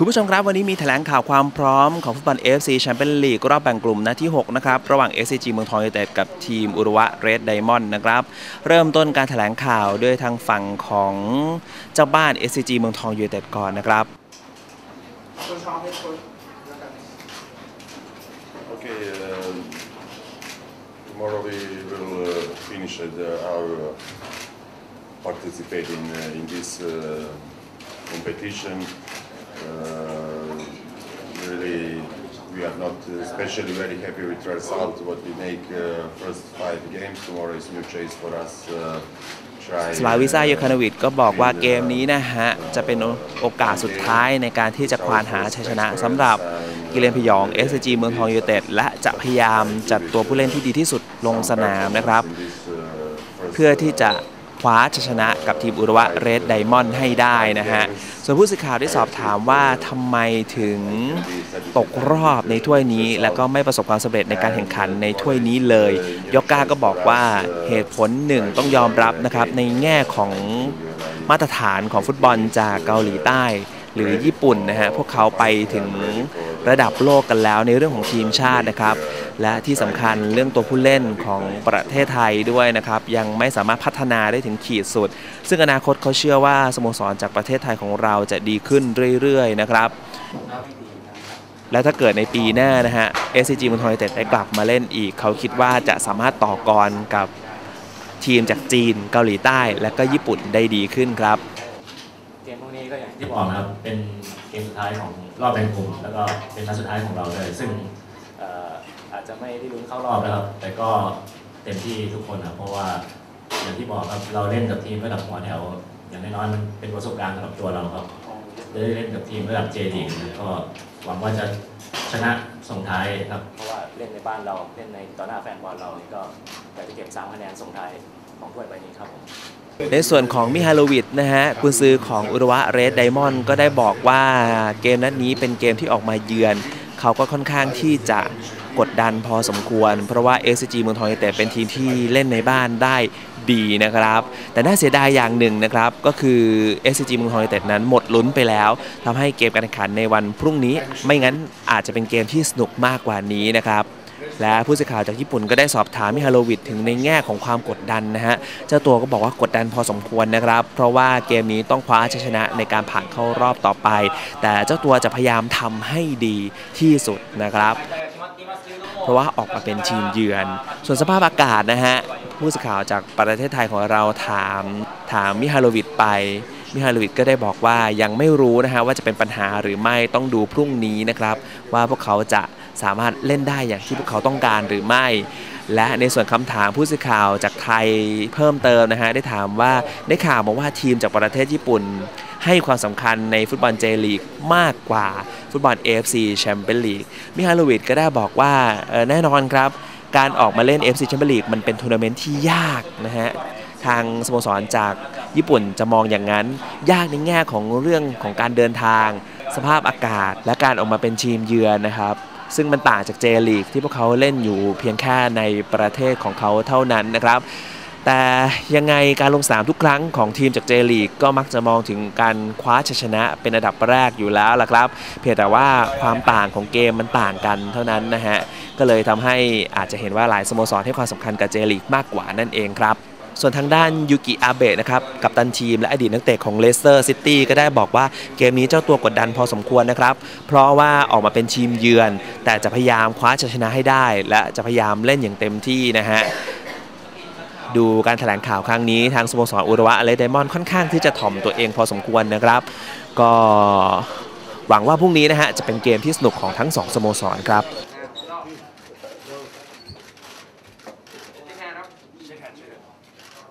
คุณผู้ชมครับ วันนี้มีแถลงข่าวความพร้อมของฟุตบอล AFC แชมเปี้ยนลีกรอบแบ่งกลุ่มนัดที่ 6 นะครับ ระหว่าง SCG เมืองทองยูไนเต็ดกับทีมอุรุวะเรดไดมอนด์นะครับ เริ่มต้นการแถลงข่าวด้วยทางฝั่งของเจ้าบ้าน SCG เมืองทองยูไนเต็ดก่อนนะครับ Okay, um, tomorrow we will uh, finish uh, our uh, participating uh, in this uh, competition. Uh, really, we are not especially very happy with the result. What we make uh, first five games tomorrow is new chase for us. Uh, try. สลาวิซาโยคานวิดก็บอกว่าเกมนี้นะฮะ จะเป็นโอกาสสุดท้ายในการที่จะควานหาชัยชนะสำหรับกิเลนพยอง SCG เมืองทองยูไนเต็ดและจะพยายามจัดตัวผู้เล่นที่ดีที่สุดลงสนามนะครับ เพื่อที่จะ คว้าชัยชนะกับทีมอุรุวะเรดไดมอนด์ให้ได้นะฮะ ส่วนผู้สื่อข่าวได้สอบถามว่าทำไมถึงตกรอบในถ้วยนี้ และก็ไม่ประสบความสำเร็จในการแข่งขันในถ้วยนี้เลยยกก้าก็บอกว่าเหตุผลหนึ่งต้องยอมรับนะครับในแง่ของมาตรฐานของฟุตบอลจากเกาหลีใต้ หรือญี่ปุ่นนะฮะพวกเขาไปถึงระดับโลกกันแล้วในเรื่องของทีมชาตินะครับ และที่สำคัญเรื่องตัวผู้เล่นของประเทศไทยด้วยนะครับยังไม่สามารถพัฒนาได้ถึงขีดสุด ซึ่งอนาคตเขาเชื่อว่าสโมสรจากประเทศไทยของเราจะดีขึ้นเรื่อยๆนะครับและถ้าเกิดในปีหน้านะฮะ SCG มืองทอยเต็ดได้กลับมาเล่นอีก เขาคิดว่าจะสามารถต่อกรกับทีมจากจีน เกาหลีใต้ และก็ญี่ปุ่นได้ดีขึ้นครับ ที่บอกนะครับ เป็นเกมสุดท้ายของรอบแบ่งกลุ่ม แล้วก็เป็นนัดสุดท้ายของเราเลย ซึ่งอาจจะไม่ได้ลุ้นเข้ารอบนะครับ แต่ก็เต็มที่ทุกคนนะเพราะว่าอย่างที่บอกครับเราเล่นกับทีมระดับหัวแถว อย่างน้อยๆมันเป็นประสบการณ์สำหรับตัวเราครับได้เล่นกับทีมระดับเจดีก็หวังว่าจะชนะส่งท้ายครับ เพราะว่าเล่นในบ้านเราเล่นในต่อหน้าแฟนบอลเราก็อยากจะเก็บ3คะแนนส่งท้ายของถ้วยใบนี้ครับผม ในส่วนของมิฮาโลวิชนะฮะกุนซือของอุรวะเรดไดมอนด์ก็ได้บอกว่าเกมนัดนี้เป็นเกมที่ออกมาเยือน เขาก็ค่อนข้างที่จะกดดันพอสมควร เพราะว่า SCG เมืองทองยูไนเต็ดเป็นทีมที่เล่นในบ้านได้ดีนะครับ แต่น่าเสียดายอย่างหนึ่งนะครับ ก็คือ SCG เมืองทองยูไนเต็ดนั้นหมดลุ้นไปแล้วทำให้เกมการแข่งขันในวันพรุ่งนี้ ไม่งั้นอาจจะเป็นเกมที่สนุกมากกว่านี้นะครับ และผู้สื่อข่าวจากญี่ปุ่นก็ได้สอบถามมิฮาโลวิชถึงในแง่ของความกดดันนะฮะ เจ้าตัวก็บอกว่ากดดันพอสมควรนะครับ เพราะว่าเกมนี้ต้องคว้าชัยชนะในการผ่านเข้ารอบต่อไป แต่เจ้าตัวจะพยายามทำให้ดีที่สุดนะครับ เพราะว่าออกมาเป็นทีมเยือน ส่วนสภาพอากาศนะฮะผู้สื่อข่าวจากประเทศไทยของเราถามถามมิฮาโลวิชไปมิฮาโลวิชก็ได้บอกว่ายังไม่รู้นะฮะว่าจะเป็นปัญหาหรือไม่ต้องดูพรุ่งนี้นะครับ ว่าพวกเขาจะ สามารถเล่นได้อย่างที่พวกเขาต้องการหรือไม่ และในส่วนคำถามผู้สื่อข่าวจากไทยเพิ่มเติมนะฮะได้ถามว่าได้ข่าวมาว่าทีมจากประเทศญี่ปุ่น ให้ความสำคัญในฟุตบอลเจลีกมากกว่าฟุตบอล AFC แชมเปี้ยนลีกมิฮาโลวิชก็ได้บอกว่าแน่นอนครับ การออกมาเล่น AFC แชมเปี้ยนลีกมันเป็นทัวร์นาเมนต์ที่ยากนะฮะทางสโมสรจากญี่ปุ่นจะมองอย่างนั้น ยากในแง่ของเรื่องของการเดินทาง สภาพอากาศและการออกมาเป็นทีมเยือนนะครับ ซึ่งมันต่างจากเจลีกที่พวกเขาเล่นอยู่เพียงแค่ในประเทศของเขาเท่านั้นนะครับแต่ยังไงการลงสนามทุกครั้งของทีมจากเจลีกก็มักจะมองถึงการคว้าชัยชนะเป็นอันดับแรกอยู่แล้วล่ะครับ เพียงแต่ว่าความต่างของเกมมันต่างกันเท่านั้นนะฮะ ก็เลยทำให้อาจจะเห็นว่าหลายสโมสรให้ความสำคัญกับเจลีกมากกว่านั่นเองครับ ส่วนทางด้านยูกิอาเบะนะครับกับตันทีมและอดีตนักเตะของเลสเตอร์ซิตี้ก็ได้บอกว่าเกมนี้เจ้าตัวกดดันพอสมควรนะครับ เพราะว่าออกมาเป็นทีมเยือน แต่จะพยายามคว้าชัยชนะให้ได้ และจะพยายามเล่นอย่างเต็มที่นะฮะดูการแถลงข่าวครั้งนี้ทางสโมสรอุระวะเลไดมอนด์ค่อนข้างที่จะถ่อมตัวเองพอสมควรนะครับ ก็หวังว่าพรุ่งนี้นะฮะจะเป็นเกมที่สนุกของทั้งสองสโมสรครับ